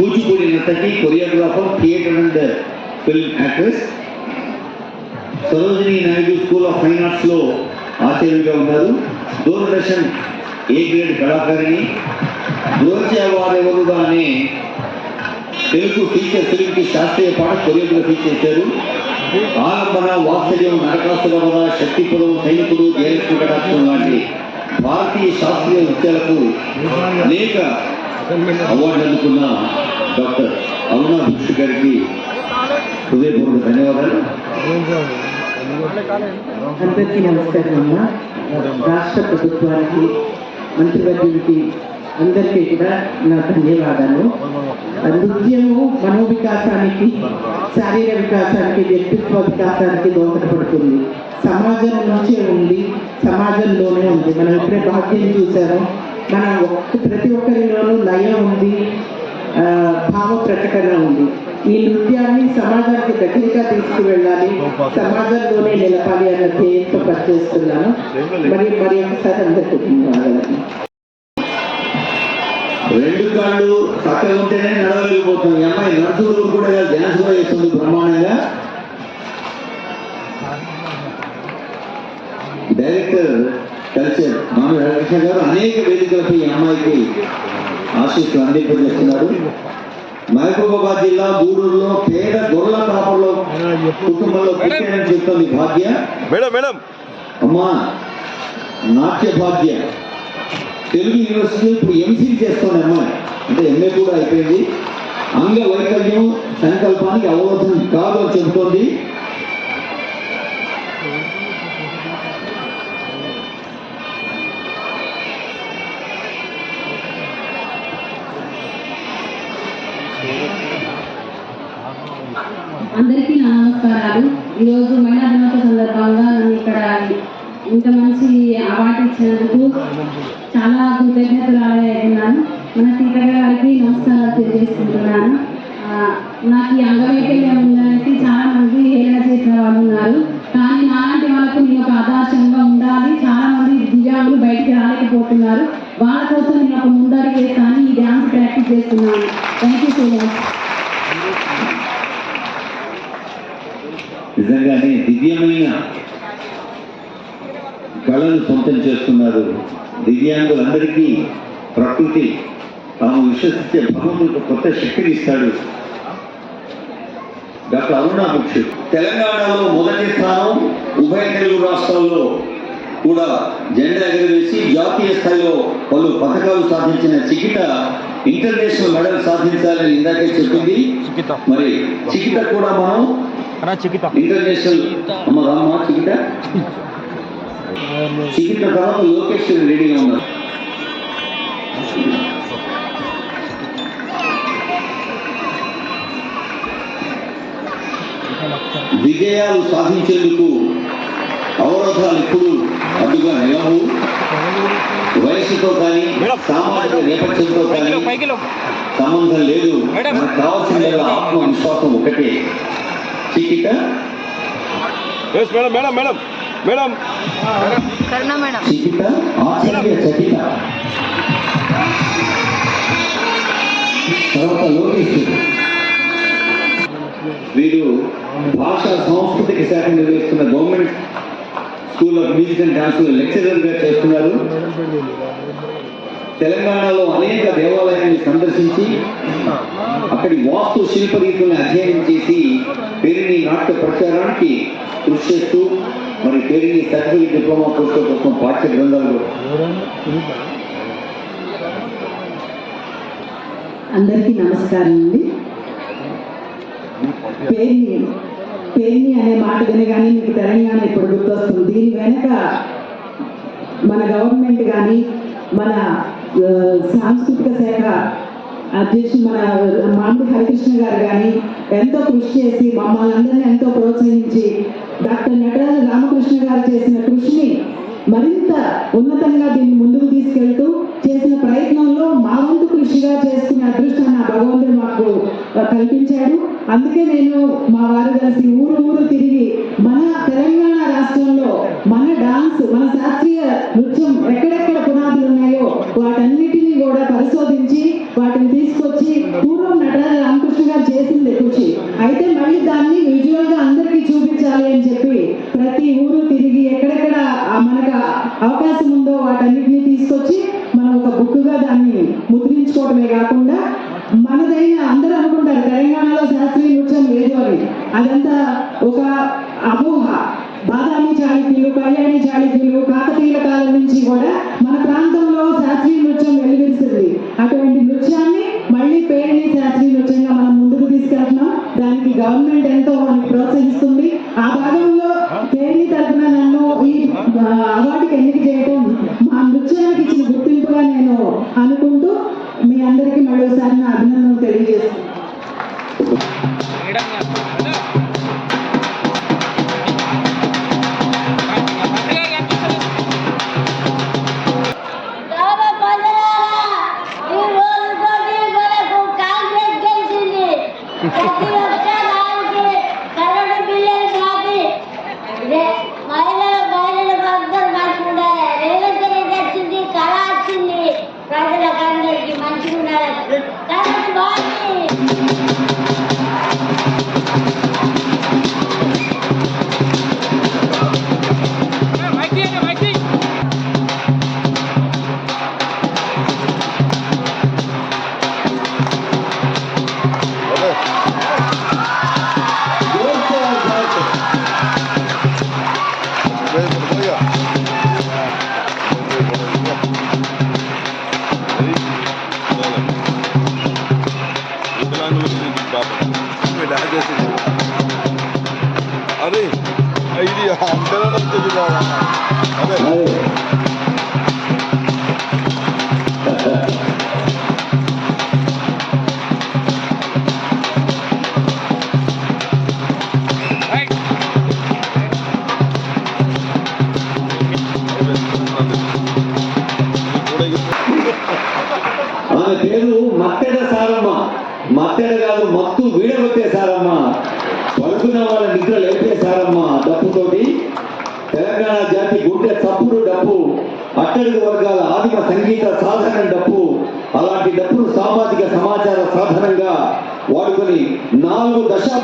Kuchipudi నర్తకి choreographer theatre and film uh, actress Sarojini Naidu school of fine ఆర్ట్స్లో ఆచార్యులుగా ఉన్నారు. Doordarshan A grade కళాకారిణి. రోజు వారెవరుగా అనే తెలుగు ఫీచర్ ఫిల్మ్ శాస్త్రీయ పాట కొరియోగ్రఫీ చేశారు. ఆలంబన వాత్సల్యం నరకాసుల శక్తిపురం సైనికుడు జయలక్ష్మి కటాక్షం లాంటి భారతీయ శాస్త్రీయ నృత్యాలకు అనేక అవార్డు అందుకున్న డాక్టర్ అరుణ భిక్షు గారికి హృదయపూర్వక ధన్యవాదాలు. అందరికీ నమస్కారం అమ్మ. రాష్ట్ర ప్రభుత్వానికి మంత్రివర్యులకి అందరికీ కూడా నా ధన్యవాదాలు. నృత్యము మనోవికాసానికి శారీర వికాసానికి వ్యక్తిత్వ వికాసానికి దోహదపడుతుంది. సమాజం నుంచే ఉంది సమాజంలోనే ఉంది. మనం ఇప్పుడే భాగ్యం చూసాము మన ఒక్క ప్రతి ఒక్కరిలోనూ లయం ఉంది భావ ప్రకటన ఉంది. ఈ నృత్యాన్ని సమాజానికి దగ్గరగా తీసుకువెళ్ళాలి సమాజంలోనే నిలపాలి అన్న ధ్యేయంతో పనిచేస్తున్నాను. మరి మరి ఒకసారి అందరికీ ధన్యవాదాలు రెండు కాళ్ళు పక్కన ఉంటేనే నడవలేకపోతుంది ఈ అమ్మాయి నడుచులు కూడా డ్యాన్స్ కూడా చేస్తుంది బ్రహ్మాండంగా. డైరెక్టర్ కల్చర్ మామి హరికృష్ణ గారు అనేక వేదికలపై ఈ అమ్మాయికి ఆశీస్సులు అందింపజేస్తున్నారు. మహబూబాబాద్ జిల్లా గూడూరులో పేద గొర్రెల కాపర్లో కుటుంబంలో పుట్టారని చెప్తుంది భాగ్య. Madam madam. అమ్మా నాట్య భాగ్య. తెలుగు యూనివర్సిటీలో ఇప్పుడు ఎంసీ చేస్తుంది అమ్మాయి. అంటే ఎంఏ కూడా అయిపోయింది. అంగవైకల్యం సంకల్పానికి అవరోధం కాదు అని చెబుతోంది. అందరికీ నా నమస్కారాలు. ఈరోజు మహిళా దినోత్సవ సందర్భంగా నన్ను ఇక్కడ ఇంత మంచి అవార్డు ఇచ్చినందుకు చాలా కృతజ్ఞతలు మన సీతక్క గారికి నమస్కారాలు తెలియజేసుకుంటున్నాను. నాకు ఈ అంగవైకల్యం ఉందనేసి చాలా మంది హేళన చేసిన వాళ్ళు ఉన్నారు. కానీ నాలాంటి వాళ్ళకు నేను ఒక ఆదర్శంగా ఉండాలి. చాలా మంది దివ్యాంగులు బయటికి రాలేకపోతున్నారు. వాళ్ళ కోసం నేను ఒక ముందడుగు వేస్తాను ఈ డ్యాన్స్ ప్రాక్టీస్ చేస్తున్నాను. థ్యాంక్ యూ సో మచ్ నిజంగానే దివ్యమైన కళను సొంతం చేస్తున్నారు. దివ్యాంగులందరికీ ప్రకృతి తాము విశ్వసించే భగవంతుడు కొత్త శక్తిని ఇస్తాడు. డాక్టర్ అరుణ ముఖ్యు తెలంగాణలో మొదటి స్థానం ఉభయ తెలుగు రాష్ట్రాల్లో కూడా జెండా ఎగరవేసి జాతీయ స్థాయిలో పలు పథకాలు సాధించిన చికిట ఇంటర్నేషనల్ మెడల్ సాధించాలని ఇందాకే చెప్పింది. చికిత. మరి చికిట కూడా మనం అన్నా చికిత. ఇంటర్నేషనల్. అమ్మ రామ్మా చికిట చికిట తర్వాత లోకేష్ రెడీగా ఉన్నారు. విజయాలు సాధించేందుకు అవరోధాలు ఇప్పుడు అడ్డుగా నిలవు వయసుతో కానీ సామాజిక నేపథ్యంతో కానీ సంబంధం లేదు. మనకు కావాల్సిందల్లా ఆత్మవిశ్వాసం ఒకటే. Yes madam madam madam madam Karuna madam. తర్వాత వీరు భాషా సాంస్కృతిక శాఖ నిర్వహిస్తున్న government school of music and dance లెక్చరర్గా చేస్తున్నారు. తెలంగాణలో అనేక దేవాలయాన్ని సందర్శించి అక్కడి వాస్తు శిల్ప రీతులను అధ్యయనం చేసి పేరుని నాట్య ప్రచారానికి కృషి చేస్తూ మరి పేరుని సర్టిఫికేట్ డిప్లొమా కోర్సుల కోసం పాఠ్య గ్రంథాలు అందరికీ నమస్కారం అండి. పేర్ని పేర్ని అనే మాట వినగానే మీకు తెలంగాణ ఇప్పుడు గుర్తొస్తుంది. దీని వెనక మన గవర్నమెంట్ కానీ మన సాంస్కృతిక శాఖ అధ్యక్షుడు మన మామిడి హరికృష్ణ గారు కానీ ఎంతో కృషి చేసి మమ్మల్ని అందరినీ ఎంతో ప్రోత్సహించి డాక్టర్ నటరాజ రామకృష్ణ గారు చేసిన కృషిని మరింత ఉన్నతంగా దీన్ని ముందుకు తీసుకెళ్తూ చేసిన ప్రయత్నంలో మా వంతు కృషిగా చేసుకునే అదృష్టాన్ని ఆ భగవంతుడు మాకు కల్పించాడు. అందుకే నేను మా వారు కలిసి ఊరు ఊరు తిరిగి మన తెలంగాణ రాష్ట్రంలో మన డాన్స్ మన శాస్త్రీయ నృత్యం ఎక్కడెక్కడ పునాదులు వాటన్నిటిని కూడా పరిశోధించి వాటిని తీసుకొచ్చి పూర్వం నట అయితే మళ్ళీ దాన్ని విజువల్గా అందరికీ చూపించాలి అని చెప్పి ప్రతి ఊరు తిరిగి ఎక్కడెక్కడ మనకు అవకాశం ఉందో వాటన్నిటిని తీసుకొచ్చి మనం ఒక బుక్గా దాన్ని ముద్రించుకోవడమే కాకుండా మనదైన అందరూ అనుకుంటారు తెలంగాణలో శాస్త్రీయ నృత్యం లేదు అని. అదంతా ఒక అపోహ. బాదామి చాళుక్యులు కళ్యాణి చాళుక్యులు కాకతీయుల కాలం నుంచి కూడా శాస్త్రీయ నృత్యం వెలువరిస్తుంది అటువంటి నృత్యాన్ని మళ్ళీ పేరుని శాస్త్రీయ నృత్యంగా మనం ముందుకు తీసుకెళ్తున్నాం. దానికి గవర్నమెంట్ ఎంతో మనకి ప్రోత్సహిస్తుంది. ఆ భాగంలో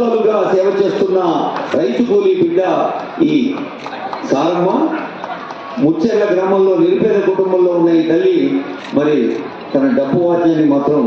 నాలుగు సేవ చేస్తున్న రైతు కూలీ బిడ్డ ఈ సారమ్మ ముచ్చెర్ల గ్రామంలో నిరుపేద కుటుంబంలో ఉన్న ఈ తల్లి మరి తన డబ్బు వాద్యాన్ని మాత్రం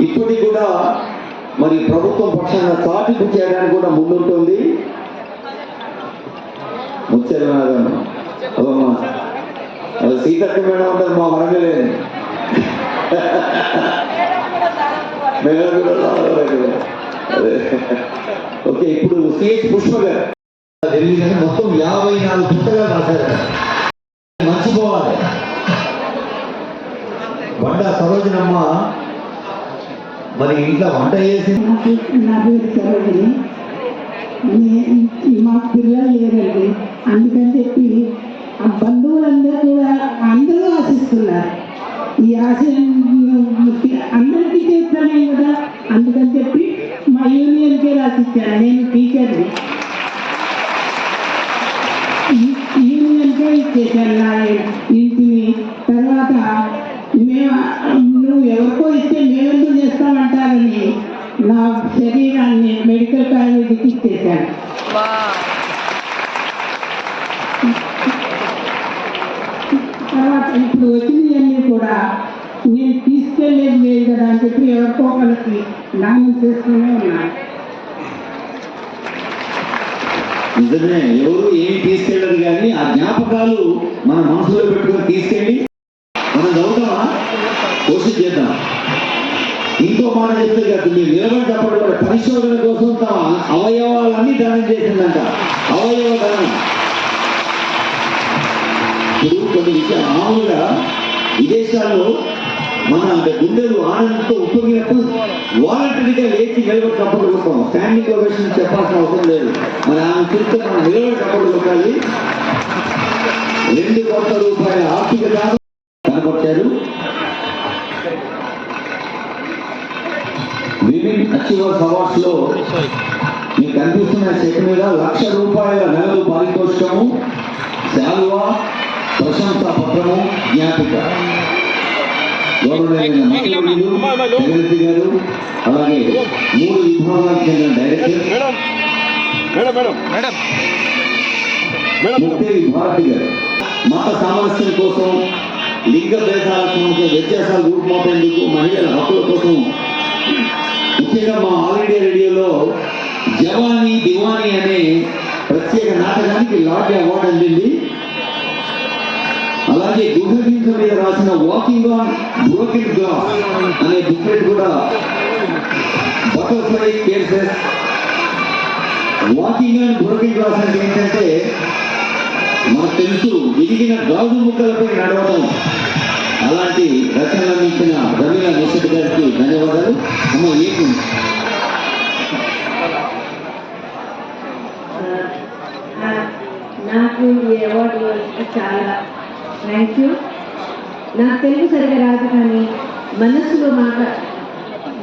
ఇప్పటికి కూడా మరి ప్రభుత్వం పక్షాన చాటింపు చేయడానికి కూడా ముందుంటుంది. ముచ్చెర్ల అదమ్మా అది సీతక్క మేడం ఉంటుంది మా వరంగలే మేడం కూడా రావాలి. ఓకే ఇప్పుడు సిహెచ్ పుష్ప గారు తెలియదు మొత్తం యాభై నాలుగు పుస్తకాలు రాశారు. మర్చిపోవాలి వంట సరోజనమ్మ మరి ఇంట్లో వంట చేసి నాకు నా పేరు సరోజిని. నే- పిల్లలు లేరండి. అందుకని చెప్పి ఆ బంధువులందరూ కూడా అందరూ ఆశిస్తున్నారు. ఈ ఆశ అందరికీ చేస్తానే కదా? అందుకని చెప్పి యూనియన్కే రాసిచ్చాను నేను టీచర్ని. యూనియన్కే ఇచ్చేసాను నా ఇంటిని. తర్వాత మేము నువ్వు ఎవరికో ఇస్తే మేమెందుకు చేస్తామంటారని నా శరీరాన్ని మెడికల్ కాలేజీకి ఇచ్చేసాను తర్వాత ఇప్పుడు వచ్చినవన్నీ కూడా నేను తీసుకెళ్ళేది లేదు కదా అని చెప్పి ఎవరికో ఒకరికి దానం చేస్తూనే ఉన్నారు నిజమే ఎవరు ఏం తీసుకెళ్ళదు కానీ ఆ జ్ఞాపకాలు మన మనసులో పెట్టుకొని తీసుకెళ్ళి మనం చదువుతామా కోషిష్ చేద్దాం. ఇంకో మాట చెప్తే కాదు మీరు నిలబడేటప్పుడు కూడా పరిశోధన కోసం తమ అవయవాలన్నీ దానం చేసిందంట. అవయవ దానం. ఇప్పుడు కొన్ని విషయాలు. మామూలుగా విదేశాల్లో మన అంటే గుండెలు ఆనందంతో ఉప్పొంగినప్పుడు వాలంటరీగా లేచి నిలబడి కప్పలు కొడతాం స్టాండింగ్ ఓవేషన్ చెప్పాల్సిన అవసరం లేదు. మరి ఆమె చూస్తే మనం నిలబడి కప్పలు కొట్టాలి. రెండు కోట్ల రూపాయల ఆర్థిక దానం కనపరిచారు. వివిన్ అచీవర్స్ అవార్డ్స్లో మీకు కనిపిస్తున్న చెక్ మీద లక్ష రూపాయల నగదు పారితోషికము శాలువా ప్రశంసా పత్రము జ్ఞాపిక. గారు అలాగే మూడు విభాగాలకు చెందిన డైరెక్టర్ భారతి గారు మత సామరస్యం కోసం లింగ భేదాల వ్యత్యాసాలు రూపుమాపేందుకు మహిళల హక్కుల కోసం ముఖ్యంగా మా ఆల్ ఇండియా రేడియోలో జవానీ దివానీ అనే ప్రత్యేక నాటకానికి లాడ్జి అవార్డు అందింది అలాగే గూగుల్ గీత మీద రాసిన వాకింగ్ ఆన్ బ్రోకెన్ గ్లాస్ అనే బుక్లెట్ కూడా butterfly cases walking on broken glass అంటే ఏంటంటే మనకు తెలుసు విరిగిన గాజు ముక్కలపై నడవడం అలాంటి రచనలు అందించిన రవీణ నిషత్ గారికి ధన్యవాదాలు. అమ్మ ఏకు నాకు ఈ అవార్డు చాలా థ్యాంక్ యూ నాకు తెలుగు సరిగా రాదు కానీ మనస్సులో మాట్లా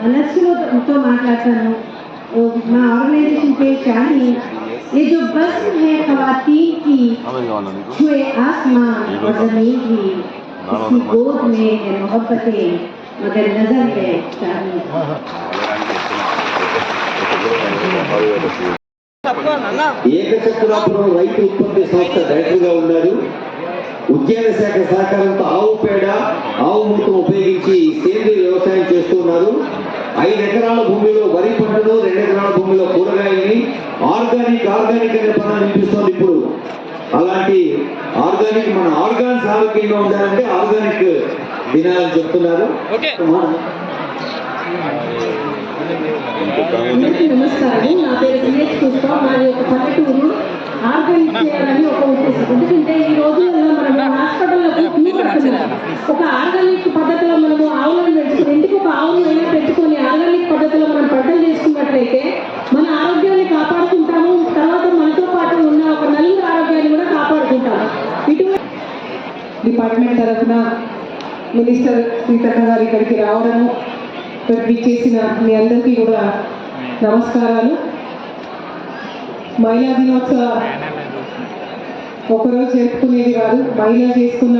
మనస్సులో తో మాట్లాడతాను ఓ, మా ఆర్గనైజేషన్ పేరు కానీ ये जो बस है खवातीन की छुए आसमां और जमीन की इसकी गोद में है मोहब्बतें मगर नजर है शाही ఏకచక్రాపురం రైతు ఉత్పత్తి సంస్థ డైరెక్టర్ గా ఉన్నారు ఉద్యాన శాఖ సహకారంతో ఆవు పేడ ఆవు మూత్రం ఉపయోగించి సేంద్రియ వ్యవసాయం చేస్తున్నారు. ఐదు ఎకరాల భూమిలో వరి పంటను రెండు ఎకరాల భూమిలో కూరగాయల్ని ఆర్గానిక్ ఆర్గానిక్ అనే పదాన్ని వినిపిస్తోంది ఇప్పుడు. అలాంటి ఆర్గానిక్ మన ఆర్గాన్స్ ఆరోగ్యంగా ఉండాలంటే ఆర్గానిక్ తినాలని చెప్తున్నారు. నమస్కారం. నా పేరు పుష్ప. మాది ఒక పల్లెటూరు. ఆర్గానిక్ చేయాలని ఒక ఉద్దేశం. ఎందుకంటే ఈ రోజుల్లో మనం హాస్పిటల్లో ఒక ఆర్గానిక్ పద్ధతిలో మనము ఆవులను పెంచుకుని ఇంటికి ఒక ఆవును అయినా పెట్టుకొని ఆర్గానిక్ పద్ధతిలో మనం పంటలు చేసుకున్నట్లయితే మన ఆరోగ్యాన్ని కాపాడుకుంటాము. తర్వాత మనతో పాటు ఉన్న ఒక నలుగురు ఆరోగ్యాన్ని కూడా కాపాడుకుంటాము. ఇటువంటి డిపార్ట్మెంట్ తరఫున మినిస్టర్ సీతక్క గారు ఇక్కడికి రావడము చేసిన మీ అందరికీ కూడా నమస్కారాలు. మహిళా దినోత్సవ ఒకరోజు జరుపుకునేది కాదు. మహిళ చేసుకున్న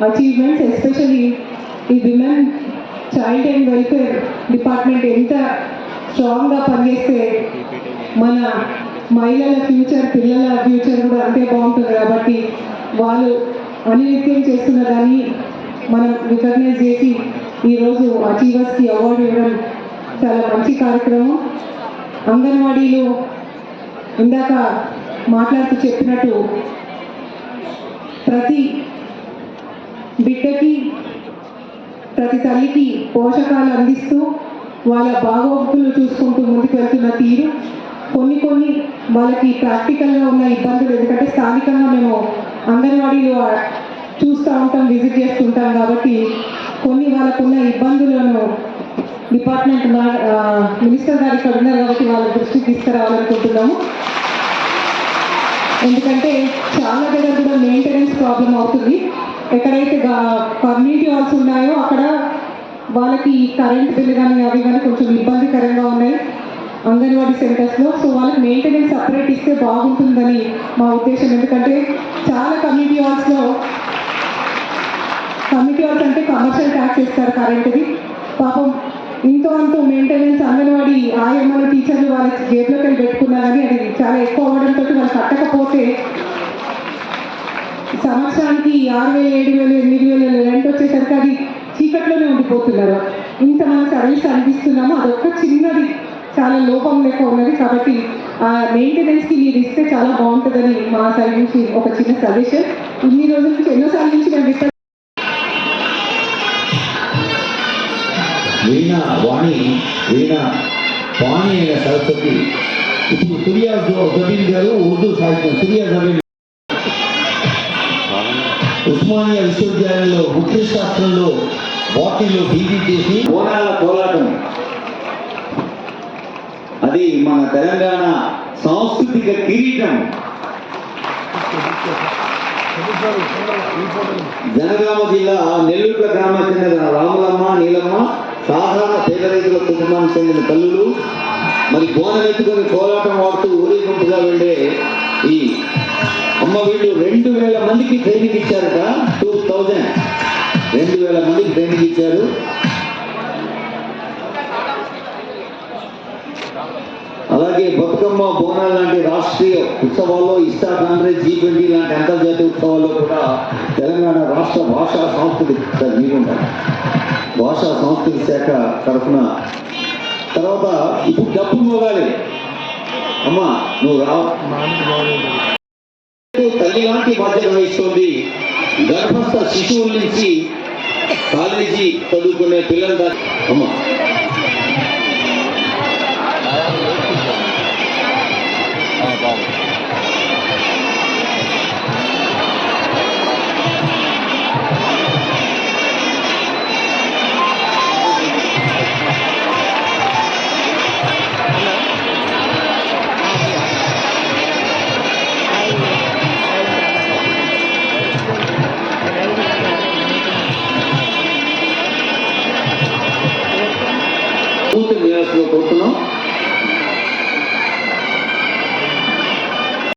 అచీవ్మెంట్స్ ఎస్పెషల్లీ ఈ women child and welfare department ఎంత స్ట్రాంగ్గా పనిచేస్తే మన మహిళల ఫ్యూచర్ పిల్లల ఫ్యూచర్ కూడా అంతే బాగుంటుంది కాబట్టి వాళ్ళు అనినిత్యం చేస్తున్న దాన్ని మనం రికగ్నైజ్ చేసి ఈరోజు అచీవర్స్కి అవార్డు ఇవ్వడం చాలా మంచి కార్యక్రమం. అంగన్వాడీలు ఇందాక మాట్లాడుతూ చెప్పినట్టు ప్రతి బిడ్డకి ప్రతి తల్లికి పోషకాలు అందిస్తూ వాళ్ళ బాగోగులు చూసుకుంటూ ముందుకు వెళ్తున్న తీరు కొన్ని కొన్ని వాళ్ళకి ప్రాక్టికల్గా ఉన్న ఇబ్బందులు. ఎందుకంటే స్థానికంగా మేము అంగన్వాడీలో చూస్తూ ఉంటాం విజిట్ చేస్తుంటాం కాబట్టి కొన్ని వాళ్ళకున్న ఇబ్బందులను డిపార్ట్మెంట్ మినిస్టర్ గారు ఇక్కడ ఉన్నారు కాబట్టి వాళ్ళ దృష్టికి తీసుకురావాలనుకుంటున్నాము. ఎందుకంటే చాలా దగ్గర కూడా మెయింటెనెన్స్ ప్రాబ్లం అవుతుంది. ఎక్కడైతే కమ్యూనిటీ హాల్స్ ఉన్నాయో అక్కడ వాళ్ళకి కరెంట్ బిల్ కానీ అవి కానీ కొంచెం ఇబ్బందికరంగా ఉన్నాయి అంగన్వాడీ సెంటర్స్లో సో వాళ్ళకి మెయింటెనెన్స్ సపరేట్ ఇస్తే బాగుంటుందని మా ఉద్దేశం. ఎందుకంటే చాలా కమ్యూనిటీ హాల్స్లో కమ్యూనిటీ హాల్స్ అంటే కమర్షియల్ ట్యాక్స్ ఇస్తారు కరెంట్ది పాపం ఇంతో అంటూ మెయింటెనెన్స్ అంగన్వాడీ ఆయమ్మల టీచర్లు వాళ్ళ జేబులోకి వెళ్ళి పెట్టుకున్నారని అది చాలా ఎక్కువ అవ్వడంతో వాళ్ళు కట్టకపోతే సంవత్సరానికి ఆరు వేలు ఏడు వేలు ఎనిమిది వేలు రెంట్ వచ్చేసరికి అది చీకట్లోనే ఉండిపోతున్నారు. ఇంత మన సర్వీస్ అందిస్తున్నామో అదొక్క చిన్నది చాలా లోపం లెక్క ఉన్నది కాబట్టి ఆ మెయింటెనెన్స్కి మీరు ఇస్తే చాలా బాగుంటుందని మా సైడ్ నుంచి ఒక చిన్న సజెషన్ ఇన్ని రోజుల నుంచి ఎన్నోసార్లు నుంచి మేము రిక్వెస్ట్ వీణ వాణి వీణ వాణి సరస్వతి. ఇప్పుడు సురియా జబీన్ గారు ఉర్దూ సాహిత్యం సూర్య జబీన్ ఉస్మానియా విశ్వవిద్యాలయంలో ముఖ్య శాస్త్రంలో బాటనీలో పీజీ చేసి పోరాల పోరాటం అది మన తెలంగాణ సాంస్కృతిక కిరీటం. జనగామ జిల్లా నెల్లూరు గ్రామానికి చెందిన రామలమ్మ నీలమ్మ సాధారణ పేద రైతుల కుటుంబానికి చెందిన తల్లులు మరి బోనం ఎత్తుకొని కోలాటం వాడుతూ ఊరేగింపుగా వెళ్ళే ఈ అమ్మ వీళ్ళు రెండు వేల మందికి ట్రైనింగ్ ఇచ్చారట టూ థౌజండ్ రెండు వేల మందికి ట్రైనింగ్ ఇచ్చారు. అలాగే బతుకమ్మ బోనాలు లాంటి రాష్ట్రీయ ఉత్సవాల్లో ఇస్తా కాంగ్రెస్ జీ ట్వంటీ లాంటి అంతర్జాతీయ ఉత్సవాల్లో కూడా తెలంగాణ రాష్ట్ర భాషా సంస్కృతి సార్ భాషా సంస్కృతి శాఖ తరఫున. తర్వాత ఇప్పుడు డబ్బు మోగాలి. అమ్మా నువ్వు రా. తల్లి లాంటి బాధ్యత వహిస్తుంది. గర్భస్థ శిశువుల నుంచి కాలేజీ చదువుకునే పిల్లల దాకా. అమ్మా